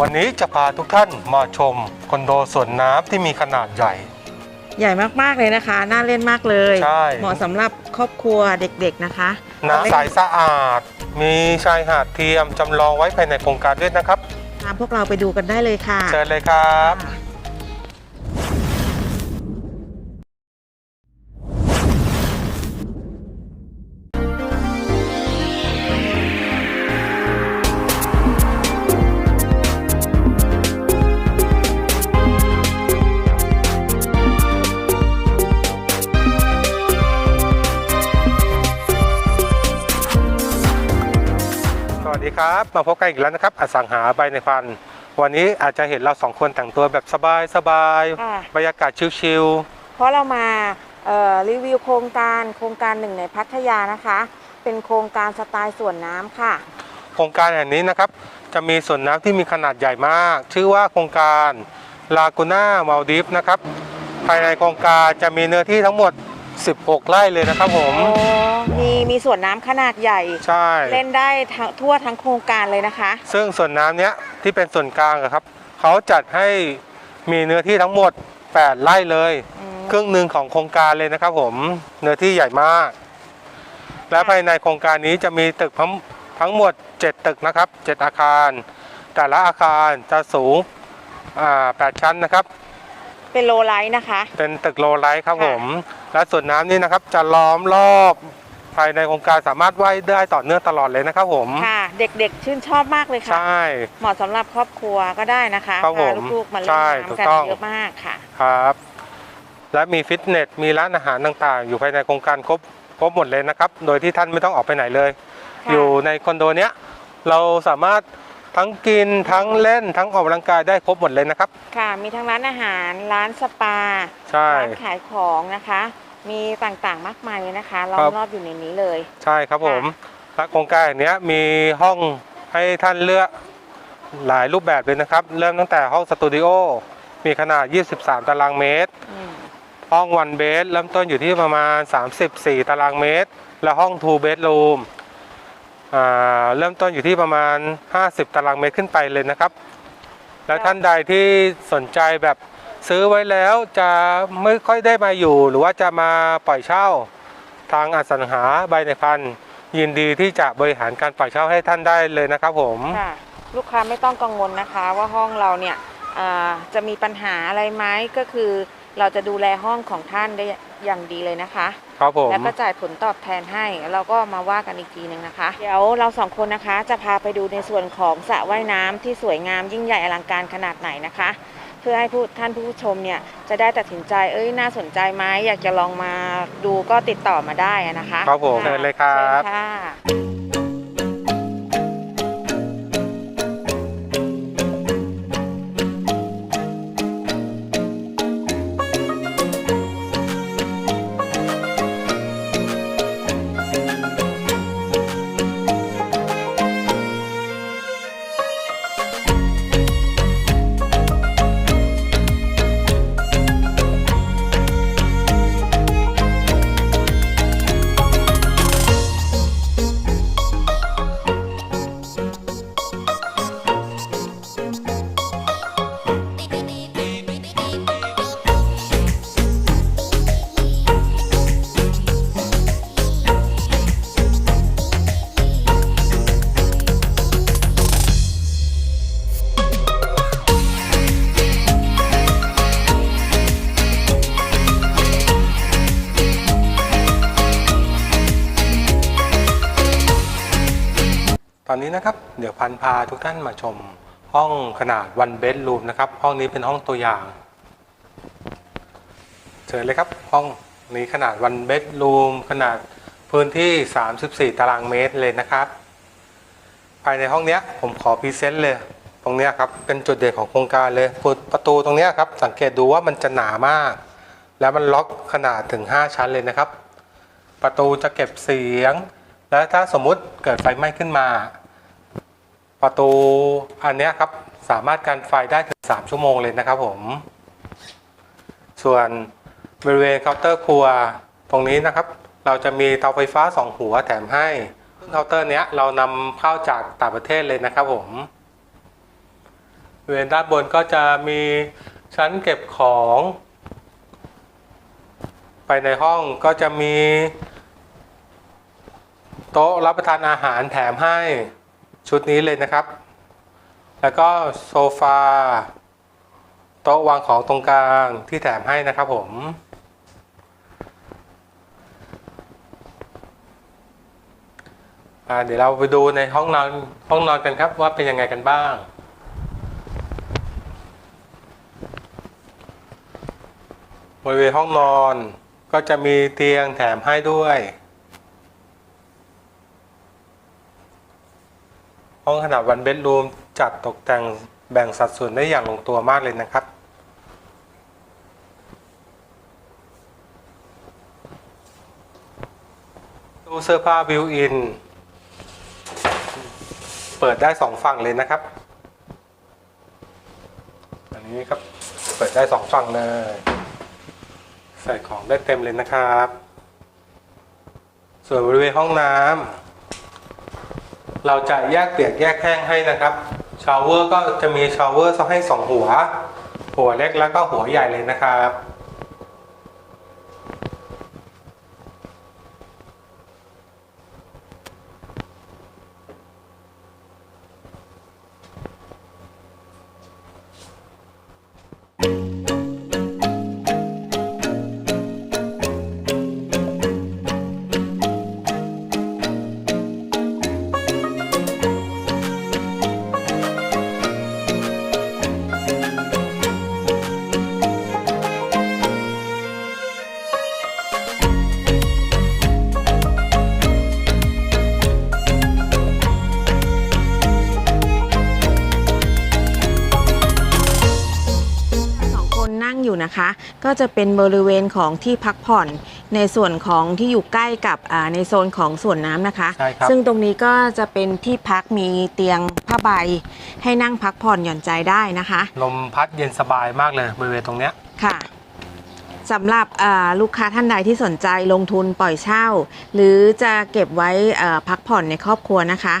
วันนี้จะพาทุกท่านมาชมคอนโดสวนน้ำที่มีขนาดใหญ่ ใหญ่มากๆเลยนะคะ น่าเล่นมากเลย ใช่ เหมาะสำหรับครอบครัวเด็กๆนะคะน้ำใสสะอาด มีชายหาดเทียมจำลองไว้ภายในโครงการด้วยนะครับ ตามพวกเราไปดูกันได้เลยค่ะ เชิญเลยครับ ครับมาพบกันอีกแล้วนะครับอสังหาใบในฟัน วันนี้อาจจะเห็นเราสองคนแต่งตัวแบบสบายสบายๆค่ะ บรรยากาศชิลเพราะเรามาเอ่อรีวิวโครงการโครงการหนึ่งในพัทยานะคะ เป็นโครงการสไตล์สวนน้ำค่ะ ๆโครงการแห่งนี้นะครับ จะมีสวนน้ำที่มีขนาดใหญ่มาก ชื่อว่าโครงการลากูน่ามาลดิฟนะครับภายในโครงการจะมีเนื้อที่ทั้งหมด 16 ไร่เลยนะครับผม โอ้มีมีสวนน้ำขนาดใหญ่ ใช่ เล่นได้ทั้งทั่วทั้งโครงการเลยนะคะ ซึ่งส่วนน้ำเนี้ยที่เป็นส่วนกลางอะครับ เขาจัดให้มีเนื้อที่ทั้งหมด 8 ไร่เลย อืม ครึ่งหนึ่งของโครงการเลยนะครับผม เนื้อที่ใหญ่มาก และภายในโครงการนี้จะมีตึกทั้งทั้งหมด 7 ตึกนะครับ 7 อาคาร แต่ละอาคารจะสูงอ่า8ชั้นนะครับ เป็นโลไลท์นะคะ เป็นตึกโลไลท์ครับค่ะผม และส่วนน้ำนี่นะครับจะล้อมรอบภายในโครงการสามารถว่ายได้ต่อเนื่องตลอดเลยนะครับผม ค่ะ เด็กๆ ชื่นชอบมากเลยค่ะ ใช่ เหมาะสำหรับครอบครัวก็ได้นะคะครับผมพาลูกๆมาเล่นใช่ถูน้ำกกันต้องเยอะมากค่ะ ครับ และมีฟิตเนส มีร้านอาหารต่างๆ อยู่ภายในโครงการครบครบหมดเลยนะครับ โดยที่ท่านไม่ต้องออกไปไหนเลยค่ะอยู่ในคอนโดเนี้ยเราสามารถ ทั้งกินทั้งเล่นทั้งออกกำลังกายได้ครบหมดเลยนะครับ ค่ะ มีทั้งร้านอาหารร้านสปาใช่ ร้านขายของนะคะ มีต่างๆมากมายเลยนะคะล้อครัมบรอบอยู่ในนี้เลย ใช่ครับผมและโครงการอย่างเนี้ยมีห้องให้ท่านเลือกหลายรูปแบบเลยนะครับ เริ่มตั้งแต่ห้องสตูดิโอมีขนาด 23 ตารางเมตรอืมห้องวันเบสเริ่มต้นอยู่ที่ประมาณ 34 ตารางเมตร และห้องทูเบดรูม เริ่มต้นอยู่ที่ประมาณ 50 ตารางเมตรขึ้นไปเลยนะครับ แล้วท่านใดที่สนใจแบบซื้อไว้แล้วจะไม่ค่อยได้มาอยู่ หรือว่าจะมาปล่อยเช่าทางอสังหาใบในพันยินดีที่จะบริหารการปล่อยเช่าให้ท่านได้เลยนะครับผมค่ะลูกค้าไม่ต้องกังวลนะคะ ว่าห้องเราเนี่ยจะมีปัญหาอะไรไหมก็คือ เราจะดูแลห้องของท่านได้อย่างดีเลยนะคะ ครับผม แล้วก็จ่ายผลตอบแทนให้แล้วเราก็มาว่ากันอีกทีหนึ่งนะคะ เดี๋ยวเราสองคนนะคะ จะพาไปดูในส่วนของสระว่ายน้ำที่สวยงามยิ่งใหญ่อลังการขนาดไหนนะคะ เพื่อให้ผู้ท่านผู้ชมเนี่ยจะได้ตัดสินใจเอ้ยน่าสนใจไหมอยากจะลองมาดูก็ติดต่อมาได้อะนะคะ ครับผมะเชิญเลยครับ ตอนนี้นะครับเดี๋ยวพันพาทุกท่านมาชมห้องขนาดวันเบดรูมนะครับ ห้องนี้เป็นห้องตัวอย่างเชิญเลยครับ ห้องนี้ขนาดวันเบดรูมขนาดพื้นที่ 34 ตารางเมตรเลยนะครับ ภายในห้องเนี้ยผมขอพรีเซนต์เลย ตรงเนี้ยครับเป็นจุดเด่นของโครงการเลยประตูตรงเนี้ยครับ สังเกตดูว่ามันจะหนามาก แล้วมันล็อกขนาดถึง 5 ชั้นเลยนะครับ ประตูจะเก็บเสียง แล้วถ้าสมมุติเกิดไฟไหม้ขึ้นมา ประตูอันนี้ครับสามารถกันไฟได้ถึง 3 ชั่วโมงเลยนะครับผม ส่วนบริเวณเคาน์เตอร์ครัวตรงนี้นะครับ เราจะมีเตาไฟฟ้า 2 หัวแถมให้ซึ่งเคาน์เตอร์เนี้ยเรานำเข้าจากต่างประเทศเลยนะครับผมบริเวณด้านบนก็จะมีชั้นเก็บของ ไปในห้องก็จะมี โต๊ะรับประทานอาหารแถมให้ ชุดนี้เลยนะครับ แล้วก็โซฟาโต๊ะวางของตรงกลางที่แถมให้นะครับผม เดี๋ยวเราไปดูในห้องนอนห้องนอนกันครับว่าเป็นยังไงกันบ้าง บริเวณห้องนอนก็จะมีเตียงแถมให้ด้วย ห้องขนาดวันเบดรูมจัดตกแต่งแบ่งสัดส่วนได้อย่างลงตัวมากเลยนะครับ ตู้เสื้อผ้าบิวอิน เปิดได้สองฝั่งเลยนะครับ อันนี้ครับ เปิดได้สองฝั่งเลย ใส่ของได้เต็มเลยนะครับ ส่วนบริเวณห้องน้ำ เราจะแยกเปียกแยกแห้งให้นะครับชาวเวอร์ก็จะมีชาวเวอร์ให้สองหัว หัวเล็กแล้วก็หัวใหญ่เลยนะครับ นั่งอยู่นะคะ ก็จะเป็นบริเวณของที่พักผ่อนในส่วนของที่อยู่ใกล้กับอ่าในโซนของสวนน้ำนะคะ ใช่ครับ ซึ่งตรงนี้ก็จะเป็นที่พักมีเตียงผ้าใบ ให้นั่งพักผ่อนหย่อนใจได้นะคะ ลมพัดเย็นสบายมากเลยบริเวณตรงเนี้ยค่ะ สำหรับอ่าลูกค้าท่านใดที่สนใจลงทุนปล่อยเช่า หรือจะเก็บไว้อ่าพักผ่อนในครอบครัวนะคะ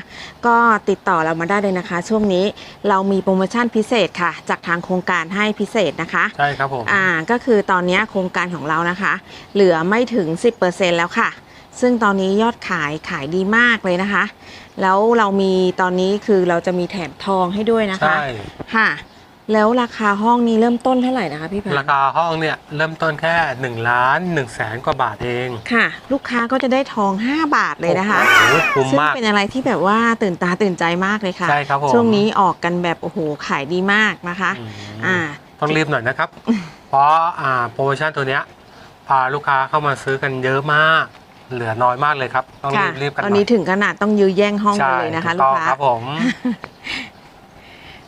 ก็ติดต่อเรามาได้เลยนะคะ ช่วงนี้เรามีโปรโมชั่นพิเศษค่ะ จากทางโครงการให้พิเศษนะคะ ใช่ครับผมอ่าก็คือตอนนี้โครงการของเรานะคะ เหลือไม่ถึง 10%แล้วค่ะ ซึ่งตอนนี้ยอดขายขายดีมากเลยนะคะ แล้วเรามีตอนนี้คือเราจะมีแถมทองให้ด้วยนะคะใช่ค่ะ แล้วราคาห้องนี้เริ่มต้นเท่าไหร่นะคะพี่พันราคาห้องเนี่ยเริ่มต้นแค่1ล้าน1แสนกว่าบาทเองค่ะ ลูกค้าก็จะได้ทอง 5 บาทเลยนะคะโอ้โหคุ้มซึ่งมาก เป็นอะไรที่แบบว่าตื่นตาตื่นใจมากเลยค่ะ ใช่ครับผม ช่วงนี้ออกกันแบบโอ้โหขายดีมากนะคะ อืมอ่า ต้องรีบหน่อยนะครับ เพราะอ่าโปรโมชั่นตัวเนี้ยพาลูกค้าเข้ามาซื้อกันเยอะมาก เหลือน้อยมากเลยครับ ต้องค่ะรีบรีบกันตอนนี้ถึงขนาดต้องยื้อแย่งห้องกันใช่เลยนะคะถูลูต้กองค้า ครับผม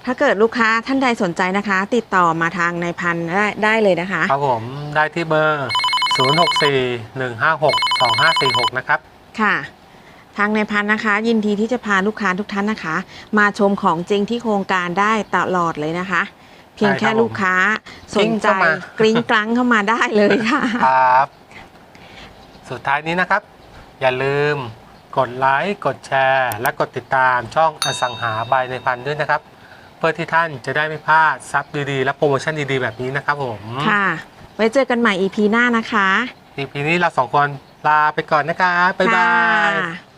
ถ้าเกิดลูกค้าท่านใดสนใจนะคะ ติดต่อมาทางนายพันธุ์ได้ได้เลยนะคะ ครับผมได้ที่เบอร์ 064 156 2546 นะครับ ค่ะ ทางนายพันธุ์นะคะ ยินดีที่จะพาลูกค้าทุกท่านนะคะ มาชมของจริงที่โครงการได้ตลอดเลยนะคะ เพียงใช่ครับแค่ลูกค้าสนใจกริ้งเข้ามากริ้งกลังเข้ามาได้เลยค่ะ ครับ สุดท้ายนี้นะครับ อย่าลืมกดไลค์ กดแชร์ และกดติดตามช่องอสังหาบายในพันด้วยนะครับเพื่อที่ท่านจะได้ไม่พลาดซับดีๆ และโปรโมชั่นดีๆ แบบนี้นะครับผมค่ะ ไว้เจอกันใหม่ EP หน้านะคะ EP นี้เราสองคนลาไปก่อนนะครับบ๊ายบายค่ะ